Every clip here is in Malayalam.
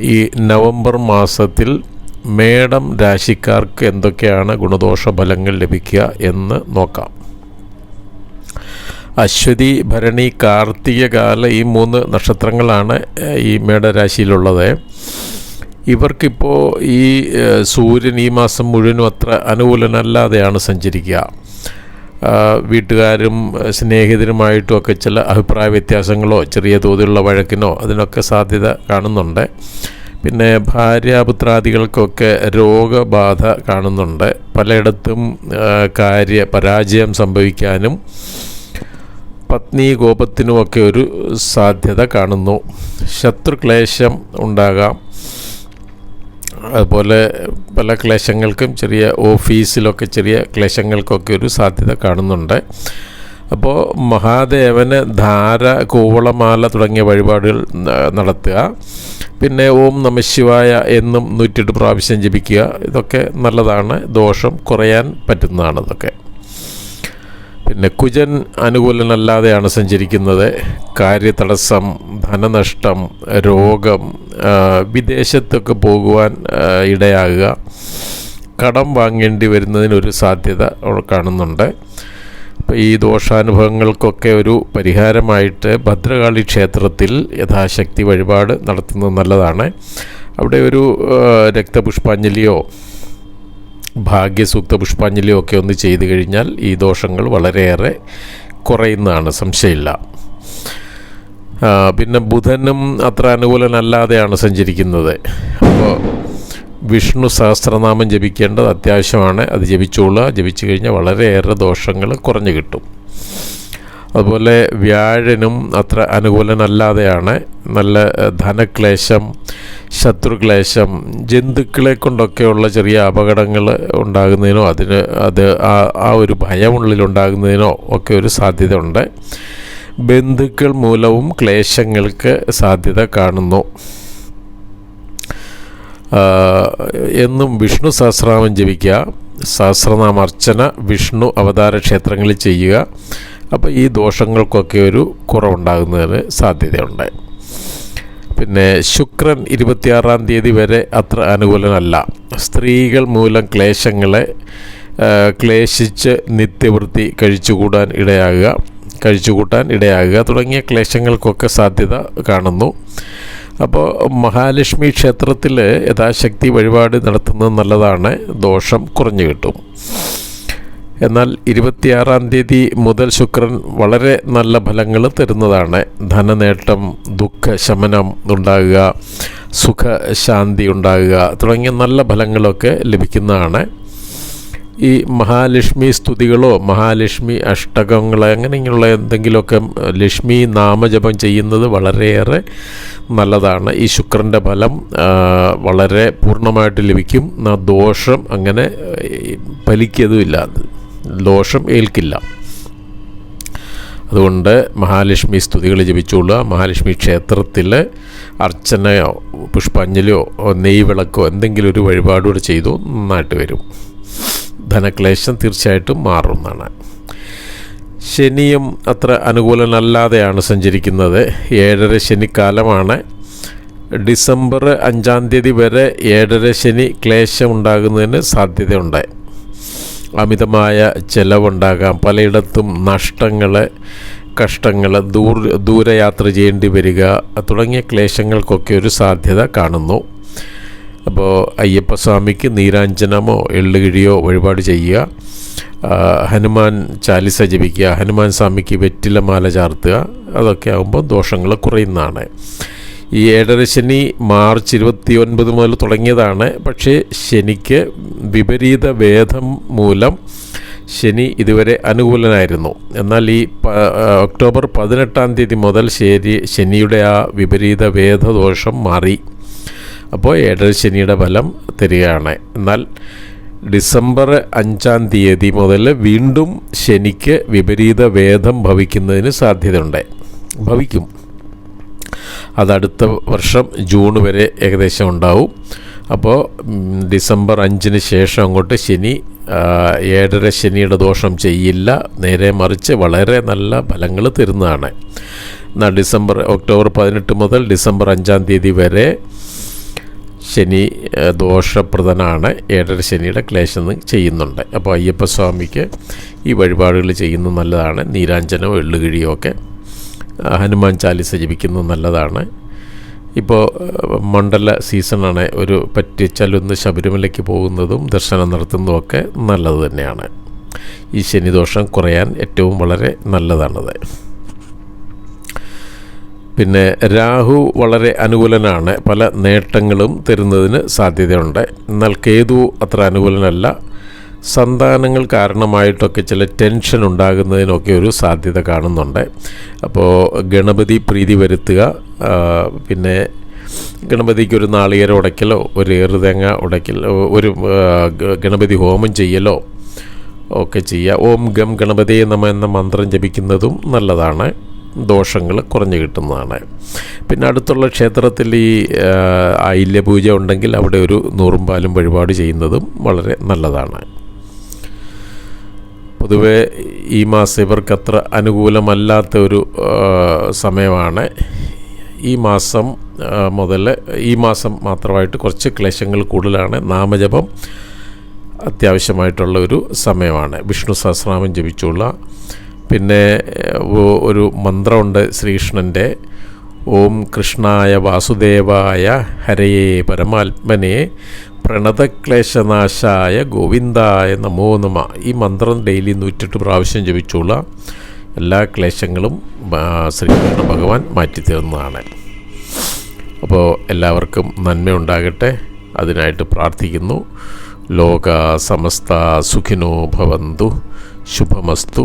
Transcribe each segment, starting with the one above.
ഈ നവംബർ മാസത്തിൽ മേടം രാശിക്കാർക്ക് എന്തൊക്കെയാണ് ഗുണദോഷ ഫലങ്ങൾ ലഭിക്കുക എന്ന് നോക്കാം. അശ്വതി ഭരണി കാർത്തിക കാല ഈ മൂന്ന് നക്ഷത്രങ്ങളാണ് ഈ മേടരാശിയിലുള്ളത്. ഇവർക്കിപ്പോൾ ഈ സൂര്യൻ ഈ മാസം മുഴുവനും അത്ര അനുകൂലനല്ലാതെയാണ് സഞ്ചരിക്കുക. വീട്ടുകാരും സ്നേഹിതരുമായിട്ടും ഒക്കെ ചില അഭിപ്രായ വ്യത്യാസങ്ങളോ ചെറിയ തോതിലുള്ള വഴക്കിനോ അതിനൊക്കെ സാധ്യത കാണുന്നുണ്ട്. പിന്നെ ഭാര്യാപുത്രാദികൾക്കൊക്കെ രോഗബാധ കാണുന്നുണ്ട്. പലയിടത്തും കാര്യ പരാജയം സംഭവിക്കാനും പത്നി കോപത്തിനുമൊക്കെ ഒരു സാധ്യത കാണുന്നു. ശത്രുക്ലേശം ഉണ്ടാകാം. അതുപോലെ പല ക്ലേശങ്ങൾക്കും ചെറിയ ഓഫീസിലൊക്കെ ചെറിയ ക്ലേശങ്ങൾക്കൊക്കെ ഒരു സാധ്യത കാണുന്നുണ്ട്. അപ്പോൾ മഹാദേവന് ധാര കൂവളമാല തുടങ്ങിയ വഴിപാടുകൾ നടത്തുക. പിന്നെ ഓം നമശിവായ എന്നും നൂറ്റെട്ട് പ്രാവശ്യം ജപിക്കുക. ഇതൊക്കെ നല്ലതാണ്. ദോഷം കുറയാൻ പറ്റുന്നതാണ് ഇതൊക്കെ പിന്നെ കുജൻ അനുകൂലനല്ലാതെയാണ് സഞ്ചരിക്കുന്നത്. കാര്യതടസ്സം ധനനഷ്ടം രോഗം വിദേശത്തൊക്കെ പോകുവാൻ ഇടയാകുക. കടം വാങ്ങേണ്ടി വരുന്നതിനൊരു സാധ്യത കാണുന്നുണ്ട്. അപ്പോൾ ഈ ദോഷാനുഭവങ്ങൾക്കൊക്കെ ഒരു പരിഹാരമായിട്ട് ഭദ്രകാളി ക്ഷേത്രത്തിൽ യഥാശക്തി വഴിപാട് നടത്തുന്നത് നല്ലതാണ്. അവിടെ ഒരു രക്തപുഷ്പാഞ്ജലിയോ ഭാഗ്യസൂക്ത പുഷ്പാഞ്ജലിയോ ഒക്കെ ഒന്ന് ചെയ്തു കഴിഞ്ഞാൽ ഈ ദോഷങ്ങൾ വളരെയേറെ കുറയുന്നതാണ്. സംശയമില്ല. പിന്നെ ബുധനും അത്ര അനുകൂലനല്ലാതെയാണ് സഞ്ചരിക്കുന്നത്. അപ്പോൾ വിഷ്ണു സഹസ്രനാമം ജപിക്കേണ്ടത് അത്യാവശ്യമാണ്. അത് ജപിച്ചോളുക. ജപിച്ചു കഴിഞ്ഞാൽ വളരെയേറെ ദോഷങ്ങൾ കുറഞ്ഞു കിട്ടും. അതുപോലെ വ്യാഴനും അത്ര അനുകൂലനല്ലാതെയാണ് നല്ല ധനക്ലേശം ശത്രുക്ലേശം ജന്തുക്കളെ കൊണ്ടൊക്കെയുള്ള ചെറിയ അപകടങ്ങൾ ഉണ്ടാകുന്നതിനോ അതിന് അത് ആ ഒരു ഭയമുള്ളിലുണ്ടാകുന്നതിനോ ഒക്കെ ഒരു സാധ്യത ഉണ്ട് ബന്ധുക്കൾ മൂലവും ക്ലേശങ്ങൾക്ക് സാധ്യത കാണുന്നു. എന്നും വിഷ്ണു സഹസ്രനാമം ജപിക്കുക. സഹസ്രനാമർച്ചന വിഷ്ണു അവതാര ക്ഷേത്രങ്ങളിൽ ചെയ്യുക. അപ്പോൾ ഈ ദോഷങ്ങൾക്കൊക്കെ ഒരു കുറവുണ്ടാകുന്നതിന് സാധ്യതയുണ്ട്. പിന്നെ ശുക്രൻ ഇരുപത്തിയാറാം തീയതി വരെ അത്ര അനുകൂലനല്ല. സ്ത്രീകൾ മൂലം ക്ലേശങ്ങളെ ക്ലേശിച്ച് നിത്യവൃത്തി കഴിച്ചുകൂടാൻ ഇടയാകുക കഴിച്ചുകൂട്ടാൻ ഇടയാകുക തുടങ്ങിയ ക്ലേശങ്ങൾക്കൊക്കെ സാധ്യത കാണുന്നു. അപ്പോൾ മഹാലക്ഷ്മി ക്ഷേത്രത്തിൽ യഥാശക്തി വഴിപാട് നടത്തുന്നത് നല്ലതാണ്. ദോഷം കുറഞ്ഞു കിട്ടും. എന്നാൽ ഇരുപത്തിയാറാം തീയതി മുതൽ ശുക്രൻ വളരെ നല്ല ഫലങ്ങൾ തരുന്നതാണ്. ധനനേട്ടം ദുഃഖശമനം ഉണ്ടാകുക സുഖശാന്തി ഉണ്ടാകുക തുടങ്ങിയ നല്ല ഫലങ്ങളൊക്കെ ലഭിക്കുന്നതാണ്. ഈ മഹാലക്ഷ്മി സ്തുതികളോ മഹാലക്ഷ്മി അഷ്ടകങ്ങളോ അങ്ങനെയുള്ള എന്തെങ്കിലുമൊക്കെ ലക്ഷ്മി നാമജപം ചെയ്യുന്നത് വളരെയേറെ നല്ലതാണ്. ഈ ശുക്രന്റെ ഫലം വളരെ പൂർണമായിട്ട് ലഭിക്കും. ദോഷം അങ്ങനെ ഫലിക്കതുമില്ല. ദോഷം ഏൽക്കില്ല. അതുകൊണ്ട് മഹാലക്ഷ്മി സ്തുതികൾ ജപിച്ചുകൊള്ളുക. മഹാലക്ഷ്മി ക്ഷേത്രത്തിൽ അർച്ചനയോ പുഷ്പാഞ്ജലിയോ നെയ്വിളക്കോ എന്തെങ്കിലും ഒരു വഴിപാടുകൂടെ ചെയ്തു നന്നായിട്ട് വരും. ധനക്ലേശം തീർച്ചയായിട്ടും മാറുന്നതാണ് ശനിയും അത്ര അനുകൂലനല്ലാതെയാണ് സഞ്ചരിക്കുന്നത്. ഏഴര ശനിക്കാലമാണ്. ഡിസംബർ അഞ്ചാം തീയതി വരെ ഏഴര ശനി ക്ലേശം ഉണ്ടാകുന്നതിന് സാധ്യതയുണ്ട്. അമിതമായ ചെലവുണ്ടാകാം. പലയിടത്തും നഷ്ടങ്ങൾ കഷ്ടങ്ങൾ ദൂർ ദൂരയാത്ര ചെയ്യേണ്ടി വരിക തുടങ്ങിയ ക്ലേശങ്ങൾക്കൊക്കെ ഒരു സാധ്യത കാണുന്നു. അപ്പോൾ അയ്യപ്പസ്വാമിക്ക് നീരാഞ്ജനമോ എള്ളുകിഴിയോ വഴിപാട് ചെയ്യുക. ഹനുമാൻ ചാലിസ ജപിക്കുക. ഹനുമാൻ സ്വാമിക്ക് വെറ്റിലമാല ചാർത്തുക. അതൊക്കെ ആകുമ്പോൾ ദോഷങ്ങൾ കുറയുന്നതാണ്. ഈ ഏഴര ശനി മാർച്ച് ഇരുപത്തി ഒൻപത് മുതൽ തുടങ്ങിയതാണ്. പക്ഷേ ശനിക്ക് വിപരീത വേദം മൂലം ശനി ഇതുവരെ അനുകൂലനായിരുന്നു. എന്നാൽ ഈ ഒക്ടോബർ പതിനെട്ടാം തീയതി മുതൽ ശരി ശനിയുടെ ആ വിപരീത വേദദോഷം മാറി. അപ്പോൾ ഏഴര ശനിയുടെ ഫലം തരികയാണ്. എന്നാൽ ഡിസംബർ അഞ്ചാം തീയതി മുതൽ വീണ്ടും ശനിക്ക് വിപരീത വേദം ഭവിക്കുന്നതിന് സാധ്യതയുണ്ട്. ഭവിക്കും. അതടുത്ത വർഷം ജൂൺ വരെ ഏകദേശം ഉണ്ടാവും. അപ്പോൾ ഡിസംബർ അഞ്ചിന് ശേഷം അങ്ങോട്ട് ശനി ഏഴര ശനിയുടെ ദോഷം ചെയ്യില്ല. നേരെ മറിച്ച് വളരെ നല്ല ഫലങ്ങൾ തരുന്നതാണ്. എന്നാൽ ഡിസംബർ ഒക്ടോബർ പതിനെട്ട് മുതൽ ഡിസംബർ അഞ്ചാം തീയതി വരെ ശനി ദോഷപ്രദനാണ്. ഏഴര ശനിയുടെ ക്ലേശം ചെയ്യുന്നുണ്ട്. അപ്പോൾ അയ്യപ്പസ്വാമിക്ക് ഈ വഴിപാടുകൾ ചെയ്യുന്നത് നല്ലതാണ്. നീരാഞ്ജനോ എള്ളുകിഴിയോ ഒക്കെ ഹനുമാൻ ചാലിസ ജപിക്കുന്നത് നല്ലതാണ്. ഇപ്പോൾ മണ്ഡല സീസണാണ്. ഒരു പറ്റിച്ചലൊന്ന് ശബരിമലയ്ക്ക് പോകുന്നതും ദർശനം നടത്തുന്നതും ഒക്കെ നല്ലത് തന്നെയാണ്. ഈ ശനിദോഷം കുറയാൻ ഏറ്റവും വളരെ നല്ലതാണത്. പിന്നെ രാഹു വളരെ അനുകൂലനാണ്. പല നേട്ടങ്ങളും തരുന്നതിന് സാധ്യതയുണ്ട്. എന്നാൽ കേതു അത്ര അനുകൂലനല്ല. സന്താനങ്ങൾ കാരണമായിട്ടൊക്കെ ചില ടെൻഷൻ ഉണ്ടാകുന്നതിനൊക്കെ ഒരു സാധ്യത കാണുന്നുണ്ട്. അപ്പോൾ ഗണപതി പ്രീതി വരുത്തുക. പിന്നെ ഗണപതിക്ക് ഒരു നാളികേരം ഉടയ്ക്കലോ ഒരു ഏറുതേങ്ങ ഉടയ്ക്കലോ ഒരു ഗണപതി ഹോമം ചെയ്യലോ ഒക്കെ ചെയ്യുക. ഓം ഗം ഗണപതിയെ നമ എന്ന മന്ത്രം ജപിക്കുന്നതും നല്ലതാണ്. ദോഷങ്ങൾ കുറഞ്ഞു കിട്ടുന്നതാണ്. പിന്നെ അടുത്തുള്ള ക്ഷേത്രത്തിൽ ഈ ആയില്യപൂജ ഉണ്ടെങ്കിൽ അവിടെ ഒരു നൂറും പാലും വഴിപാട് ചെയ്യുന്നതും വളരെ നല്ലതാണ്. പൊതുവെ ഈ മാസം ഇവർക്ക് അത്ര അനുകൂലമല്ലാത്ത ഒരു സമയമാണ്. ഈ മാസം മുതൽ ഈ മാസം മാത്രമായിട്ട് കുറച്ച് ക്ലേശങ്ങൾ കൂടുതലാണ്. നാമജപം അത്യാവശ്യമായിട്ടുള്ള ഒരു സമയമാണ്. വിഷ്ണു സഹസ്രനാമം ജപിച്ചുള്ള. പിന്നെ ഒരു മന്ത്രമുണ്ട് ശ്രീകൃഷ്ണന്റെ. ഓം കൃഷ്ണായ വാസുദേവായ ഹരയേ പരമാത്മനെ. പ്രണതക്ലേശനാശായ ഗോവിന്ദായ നമോ നമ. ഈ മന്ത്രം ഡെയിലി നൂറ്റെട്ട് പ്രാവശ്യം ജപിച്ചുള്ള എല്ലാ ക്ലേശങ്ങളും ശ്രീകൃഷ്ണ ഭഗവാൻ മാറ്റിത്തരുന്നതാണ്. അപ്പോൾ എല്ലാവർക്കും നന്മയുണ്ടാകട്ടെ അതിനായിട്ട് പ്രാർത്ഥിക്കുന്നു. ലോക സമസ്ത സുഖിനോ ഭവന്തു. ശുഭമസ്തു.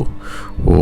ഓ